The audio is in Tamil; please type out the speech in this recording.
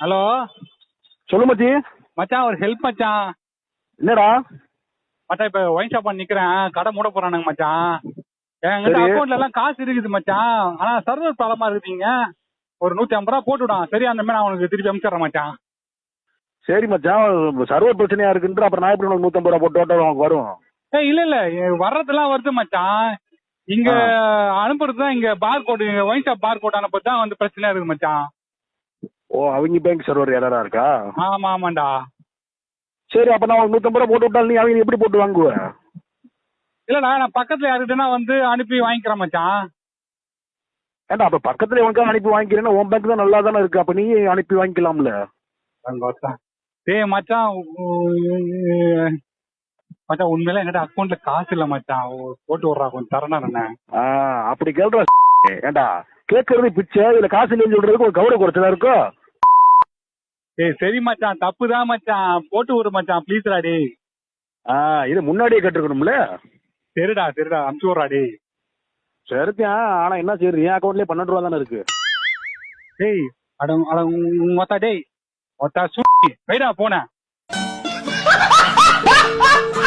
ஹலோ? சொல்லு மச்சி. மச்சான் ஒரு ஹெல்ப் மச்சான். என்னடா? மச்சான் இப்ப ஒயின் ஷாப் நிக்கிறேன். கடை மூட போறானுங்க மச்சான். என்கிட்ட. அக்கௌண்ட்ல எல்லாம் காசு இருக்குது மச்சான். ஆனா சர்வர் ப்ராப்ளமா இருக்குதுங்க ஒரு நூத்தி ஐம்பது ரூபா போட்டு விடான் சரி அந்த மாதிரி நான் உனக்கு திருப்பி அனுப்பிச்சிடுறேன் மச்சான். சரி மச்சான் சர்வர் பிரச்சனையா இருக்குன்ற அப்புறம் நான் எப்படி உனக்கு நூத்தம்பது ரூபா போட்டு உனக்கு வரும்? ஏய் இல்ல இல்ல. வர்றதெல்லாம் வருது மச்சான். இங்க அனுப்புறது தான் இங்க bar code wine shop bar code அனுப்புறது தான் வந்து பிரச்சனையா இருக்கு மச்சான். ஓ அவங்க பேங்க் சர்வர் எரரா இருக்கா? ஆமா ஆமாண்டா. சரி அப்ப நான் நூத்தம்பது ரூபா போட்டு விட்டாலும் நீ அவங்க எப்படி போட்டு வாங்குவ? இல்லடா நான் பக்கத்துல யாருக்கிட்டனா வந்து அனுப்பி வாங்கிக்கிறேன் மச்சான். ஏன்டா அப்ப பக்கத்துல உனக்கு அனுப்பி வாங்கிக்கிறேன்னா உன் பேங்க் தான் நல்லா தானே இருக்கு. அப்ப நீ அனுப்பி வாங்கிக்கலாம்ல. டேய் மச்சான் உ- மச்சான் உண்மையில என்கிட்ட அக்கௌண்ட்ல காசு இல்ல மச்சான். போட்டு விடுறா கொஞ்சம் தரணா என்ன ஆ, அப்படி கேள்ற ஏன்டா கேட்கறது பிச்சை இதுல காசு இல்லைன்னு சொல்றதுக்கு ஒரு கௌரவ குறைச்சலா இருக்கோ? டேய் சரி மச்சான் தப்பு தான் மச்சான். போட்டு விடு மச்சான் ப்ளீஸ்டா டேய். ஆ, இது முன்னாடியே கேட்டிருக்கணும்ல? சரிடா சரிடா அனுப்பிச்சு விட்றா டேய். சரிதான் ஆனா என்ன சரி என் அக்கௌண்ட்லயே பன்னெண்டு ரூபா தானே இருக்கு. டேய் அட அட மொத்தா டேய். மொத்தா சுட்டி வைடா போன